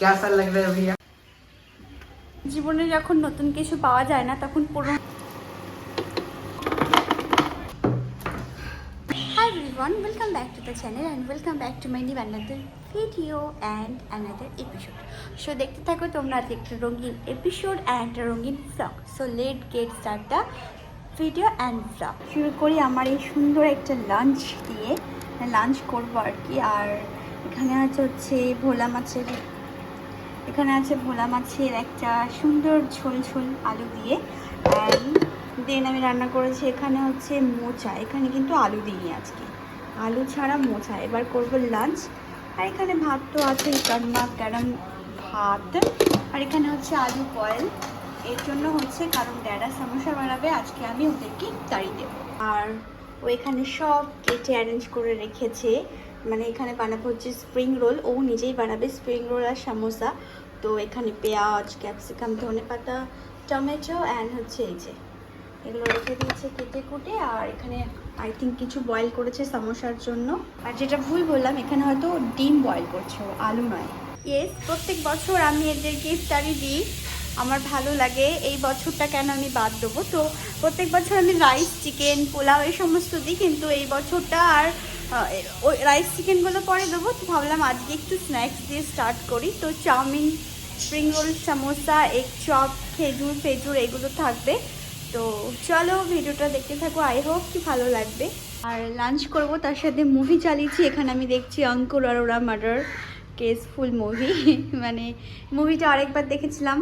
कैसा लग रहा है भैया জীবনে যখন নতুন কিছু পাওয়া যায় না তখন পুরো Hi everyone, welcome back to the channel and welcome back to my new another video and another episode. So দেখতে থাকো তোমরা আজকে একটা রঙিন এপিসোড অ্যান্ড একটা রঙিন vlog. So let get start the video and vlog. শুরু করি আমার এই সুন্দর একটা লাঞ্চ দিয়ে লাঞ্চ করবো আর কি আর এখানে আছে হচ্ছে ভোলা মাছের এখানে আছে ভোলা মাছের একটা সুন্দর ঝোল ঝোল আলু দিয়ে। দেন আমি রান্না করেছি এখানে হচ্ছে মোচা। এখানে কিন্তু আলু দিইনি আজকে। আলু ছাড়া মোচা। এবার করব লাঞ্চ আর এখানে ভাত তো আছে গরমা গরম ভাত। আর এখানে হচ্ছে আলু বয়েল এর জন্য হচ্ছে কারণ ড্যাডা সমস্যা বানাবে। আজকে আমি ওদেরকে তাড়ি দেবো। আর ও এখানে সব কেটে অ্যারেঞ্জ করে রেখেছে। মানে এখানে বানাবো হচ্ছে স্প্রিং রোল ও নিজেই বানাবে স্প্রিং রোল আর সামোসা। তো এখানে পেঁয়াজ ক্যাপসিকাম ধনে পাতা, টমেটো অ্যান্ড হচ্ছে এই যে, এগুলো রেখে দিয়েছে কেটে কুটে। আর এখানে আই থিঙ্ক কিছু বয়েল করেছে সমোসার জন্য। আর যেটা ভুল বললাম, এখানে হয়তো ডিম বয়েল করছে আলু নয়। ইয়েস প্রত্যেক বছর আমি এদেরকে ইফতারি দিই। আমার ভালো লাগে, এই বছরটা কেন আমি বাদ দেবো? তো প্রত্যেক বছর আমি রাইস চিকেন পোলাও এই সমস্ত দিই, কিন্তু এই বছরটা আর ওই রাইস চিকেনগুলো পরে দেবো। তো ভাবলাম আজকে একটু স্ন্যাক্স দিয়ে স্টার্ট করি। তো chow mein spring roll samosa egg chop খেজুর, ফেজুর, এগুলো থাকবে। তো চলো ভিডিওটা দেখতে থাকো। আই হোপ কি ভালো লাগবে। আর লাঞ্চ করব, তার সাথে মুভি চালিয়েছি। এখানে আমি দেখছি অঙ্কুর অরোরা মার্ডার কেসফুল মুভি মানে মুভিটা আরেকবার দেখেছিলাম।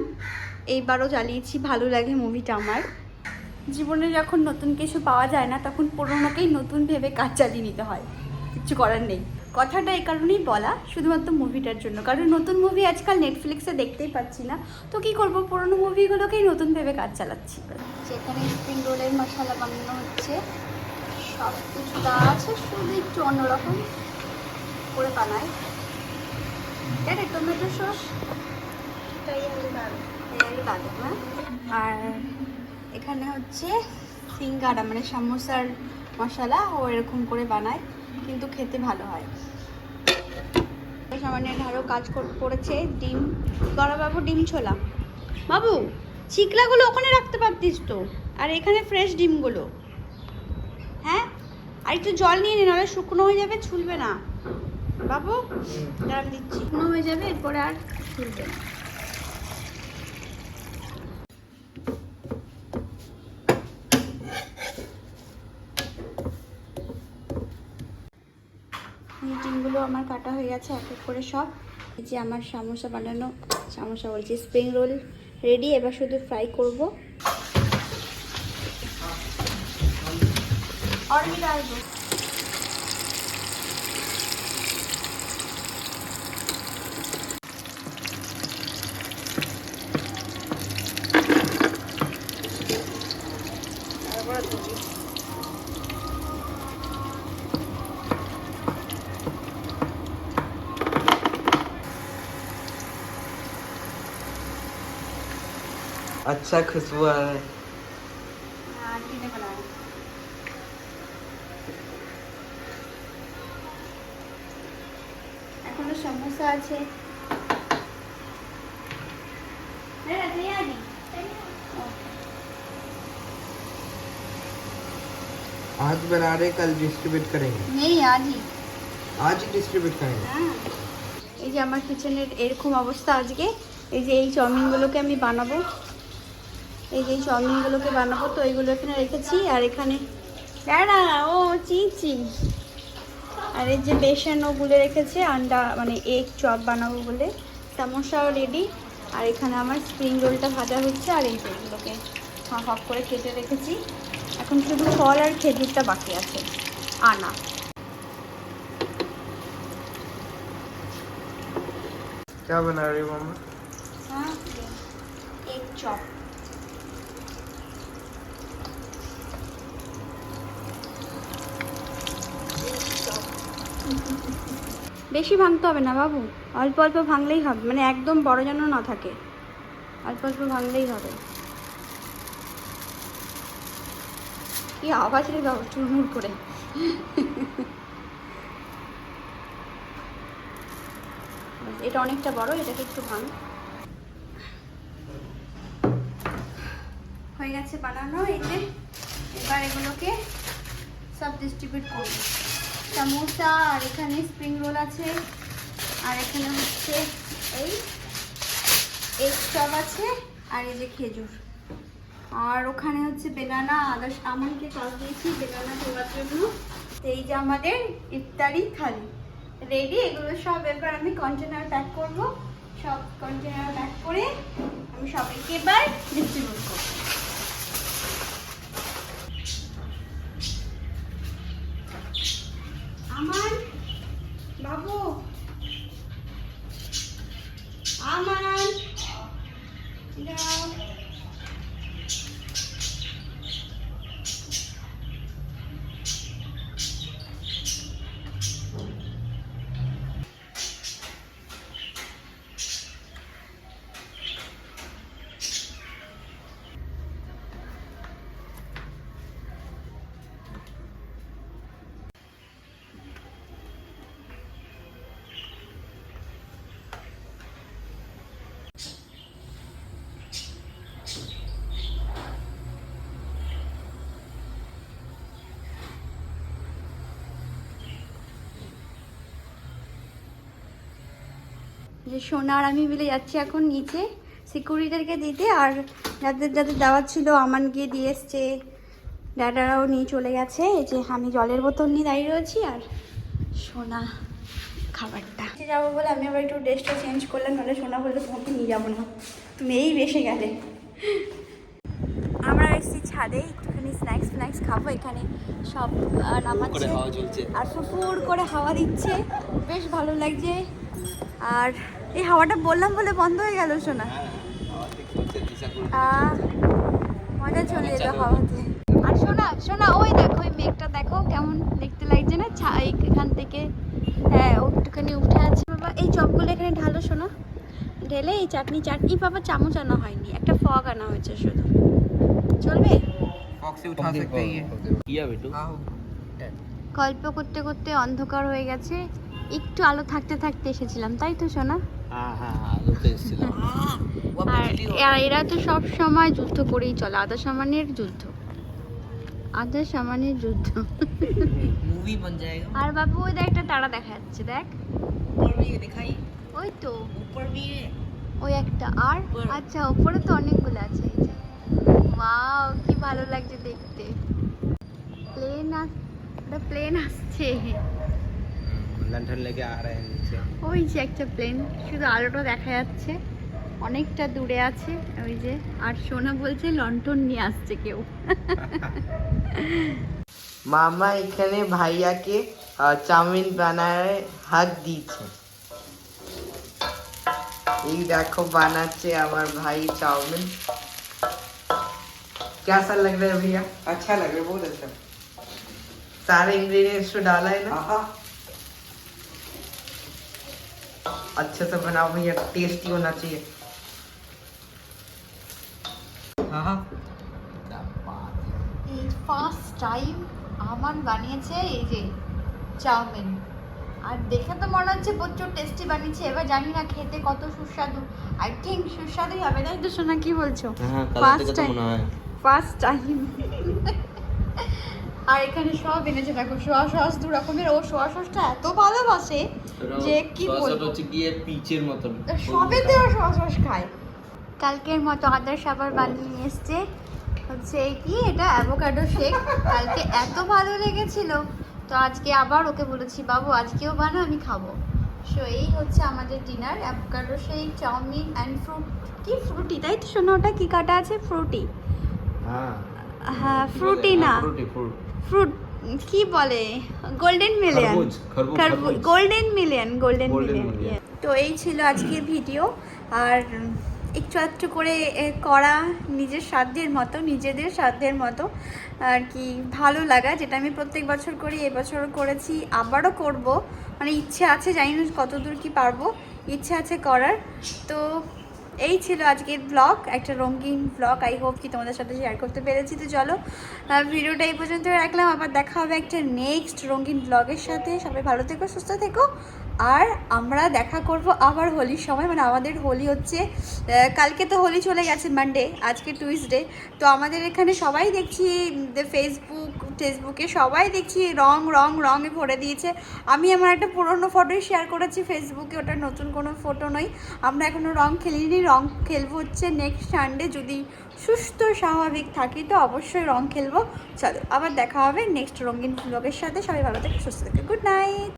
এইবারও চালিয়েছি। ভালো লাগে মুভিটা আমার। জীবনে যখন নতুন কিছু পাওয়া যায় না, তখন পুরোনোকেই নতুন ভেবে কাজ চালিয়ে নিতে হয়। কিচ্ছু করার নেই। কথাটা এই কারণেই বলা শুধুমাত্র মুভিটার জন্য। কারণ নতুন মুভি আজকাল নেটফ্লিক্সে দেখতেই পাচ্ছি না। তো কি করব? পুরোনো মুভিগুলোকেই নতুন ভেবে কাজ চালাচ্ছি। যেখানে স্প্রিং রোলের মশলা বানানো হচ্ছে সব কিছু দেওয়া আছে শুধু একটু অন্যরকম করে বানায় এটা টমেটো সস আর এখানে হচ্ছে সিঙ্গারা মানে সামোসার মশলা ও এরকম করে বানায়। কিন্তু খেতে ভালো হয়। সামান্য আরও কাজ কর- করেছে ডিম। গড়া বাবু ডিম ছোলা। বাবু চিকলাগুলো ওখানে রাখতে পারতিস তো। আর এখানে ফ্রেশ ডিমগুলো। হ্যাঁ? আর একটু জল নিয়ে নে নাহলে শুকনো হয়ে যাবে ছুলবে না। বাবু দাঁড়ান দিচ্ছি। শুকনো হয়ে যাবে এরপরে আর ছুলবে না। ডিমগুলো আমার কাটা হয়ে গেছে এক এক করে সব। এই যে আমার সামোসা বানানো সামোসা বলছি স্প্রিং রোল রেডি এবার শুধু ফ্রাই করব। Thank you. अच्छा खुशबू आ रहा है आंटी ने बनाया এখনো সমস্যা আছে হ্যাঁ, তুই আনি। आज बना रहे कल डिस्ट्रीब्यूट करेंगे নেই আজই आज ही डिस्ट्रीब्यूट करेंगे হ্যাঁ এই যে আমার কিচেনের এরকম অবস্থা আজকে এই যে এই চাউমিনগুলোকে আমি বানাবো এই যে এই চাউমিনগুলোকে বানাবো তো এইগুলো এখানে রেখেছি আর এখানে দাঁড়া ও চিচি আর এই যে বেসন ও গুলে রেখেছে আন্ডা মানে এগ চপ বানাবো বলে সামোসাও রেডি আর এখানে আমার স্প্রিং রোলটা ভাজা হচ্ছে আর এই যে এগুলোকে হাফ হাফ করে কেটে রেখেছি এখন শুধু ফল আর খেজুরটা বাকি আছে আনা क्या बना रही हो मामा हाँ एक चॉप বেশি ভাঙতে হবে না বাবু। অল্প অল্প ভাঙলেই হবে মানে একদম বড় যেন না থাকে। অল্প অল্প ভাঙলেই হবে। কি আওয়াজ রে বাবু, চুরমুর করে। এটা অনেকটা বড়, এটাকে একটু ভাঙ। হয়ে গেছে বানানো এই যে এবার এগুলোকে সব ডিস্ট্রিবিউট করব। সামোসা, আর এখানে স্প্রিং রোল আছে, আর এখানে হচ্ছে এই এগ চপ আছে, আর এই যে খেজুর। আর ওখানে হচ্ছে বেলানা আদার্স আমাকে কাজ দিয়েছি বেলানা দেওয়ার জন্য। এই যে আমাদের ইফতারি থালি। রেডি এগুলো সব এবার আমি কন্টেনার প্যাক করব। সব কন্টেনার প্যাক করে আমি সবাইকে এবার ডিস্ট্রিবিউট করব আমার বাবু আমার যাও যে সোনা আর আমি মিলে যাচ্ছি এখন নিচে সিকিউরিটিকে দিতে আর যাদের যাদের দেওয়ার ছিল আমান গিয়ে দিয়ে এসছে। ড্যাডারাও নিয়ে চলে গেছে। এই যে আমি জলের বোতল নিয়ে দাঁড়িয়ে রয়েছি আর সোনা খাবারটা। যাব বলে আমি আবার একটু ড্রেসটা চেঞ্জ করলাম নাহলে সোনা বললে তোমাকে নিয়ে যাব না। তুমি এই বেসে গেলে। আমরা এসেছি ছাদে একটুখানি স্ন্যাক্স ফ্ন্যাক্স খাব এখানে। সব নামাচ্ছে। আর ফুফুর করে হাওয়া দিচ্ছে। বেশ ভালো লাগছে। আর এই হাওয়াটা বললাম বলে বন্ধ হয়ে গেল শোনা মজা চলে যেত হাওয়াতে। আর শোনা শোনা ওই দেখো ওই মেঘটা দেখো কেমন দেখতে লাগছে না? এখান থেকে হ্যাঁ ওটুখানি উঠে আছে। বাবা এই চপগুলো এখানে ঢালো শোনা ঢেলে এই চাটনি চাটনি বাবা চামচ আনা হয়নি একটা ফগ আনা হয়েছে শুধু। চলবে? গল্প করতে করতে অন্ধকার হয়ে গেছে। একটু আলো থাকতে থাকতে এসেছিলাম তাই তো শোনা हाँ हाँ हाँ আলুতে এসেছিলাম আর আর এরা তো সব সময় যুদ্ধ করেই চলে আধা সামানের যুদ্ধ আধা সামানের যুদ্ধ मूवी बन जाएगा আর বাবু ওই দেখ একটা তারা দেখা যাচ্ছে দেখ ऊपर भी दिखाई ওই তো ऊपर भी है ওই একটা আর উপর। আচ্ছা ওপরে তো অনেকগুলো আছে এই যে ওয়াও কি ভালো লাগছে দেখতে প্লেন আস ওটা প্লেন আসছে लंठन लेके आ रहे हैं नीचे ওই যে একটা প্লেন শুধু আলোটা দেখা যাচ্ছে অনেকটা দূরে আছে ওই যে আর সোনা বলছে লন্ঠন নিয়ে আসছে কেউ মামা এখানে ভাইয়াকে আহ, চাউমিন বানায় হাত দিয়েছে এই দেখো বানাচ্ছে আমার ভাই चाउमीन कैसा लग रहा है भैया अच्छा लग रहा है बहुत अच्छा सारे इंग्रेडिएंट्स तो डाला है ना अच्छे से बनाओ भैया टेस्टी होना चाहिए हाँ हाँ এই ফার্স্ট টাইম আমান বানিয়েছে এই যে চাউমিন আর দেখে তো মনে হচ্ছে প্রচুর টেস্টি বানিয়েছে এবার জানি না খেতে কত সুস্বাদু আই থিঙ্ক সুস্বাদুই হবে তাই তো শোনা কি বলছো হ্যাঁ First কালার থেকে তো time. মনে হয় ফার্স্ট টাইম আর এখানে সব এনেছে দেখো সোয়া সস দু রকমের ও সোয়া সসটা এত ভালোবাসে যে কি বলব? হচ্ছে গিয়ে পিচের মতন। সবেতে ও সোয়া সস খায়। কালকের মতো আদার আবার বানিয়ে নিয়ে এসছে। হচ্ছে কি এটা? Avocado shake. কালকে এত ভালো লেগেছিল। তো আজকে আবার ওকে বলেছি বাবু আজকেও বানা আমি খাব। সো এই হচ্ছে আমাদের dinner avocado shake chow mein and fruit কি ফ্রুটি তাই তো শোনো ওটা কি কাটা আছে? ফ্রুটি হ্যাঁ। হ্যাঁ ফ্রুটি না। ফ্রুটি ফ্রুট ফ্রুট কি বলে? Golden million. Golden million golden million তো এই ছিল আজকের ভিডিও আর একটু একটু করে করা নিজের সাধ্যের মতো নিজেদের সাধ্যের মতো। আর কি ভালো লাগা যেটা আমি প্রত্যেক বছর করি এবছরও করেছি আবারও করব। মানে ইচ্ছে আছে জানি না কতদূর কি পারব। ইচ্ছে আছে করার। তো এই ছিল আজকের ব্লগ একটা রঙিন ব্লগ আই হোপ কি তোমাদের সাথে শেয়ার করতে পেরেছি। তো চলো ভিডিওটা এই পর্যন্ত রাখলাম। আবার দেখা হবে একটা নেক্সট রঙিন ব্লগের সাথে। সবাই ভালো থেকো, সুস্থ থেকো। আর আমরা দেখা করব আবার হোলির সময় মানে আমাদের হোলি হচ্ছে কালকে তো হোলি চলে গেছে মানডে আজকে টুইসডে তো আমাদের এখানে সবাই দেখছি ফেসবুক ফেসবুকে সবাই দেখছি রং রং রঙে ভরে দিয়েছে। আমি আমার একটা পুরনো ফটোই শেয়ার করেছি ফেসবুকে ওটা নতুন কোনো ফটো নয়। আমরা এখনও রং খেলিনি, রং খেলব হচ্ছে নেক্সট সানডে যদি সুস্থ, স্বাভাবিক থাকি, তো অবশ্যই রং খেলব। চলো, আবার দেখা হবে নেক্সট রঙিন ব্লগের সাথে। সবাই ভালো থেকে, সুস্থ থাকে। Good night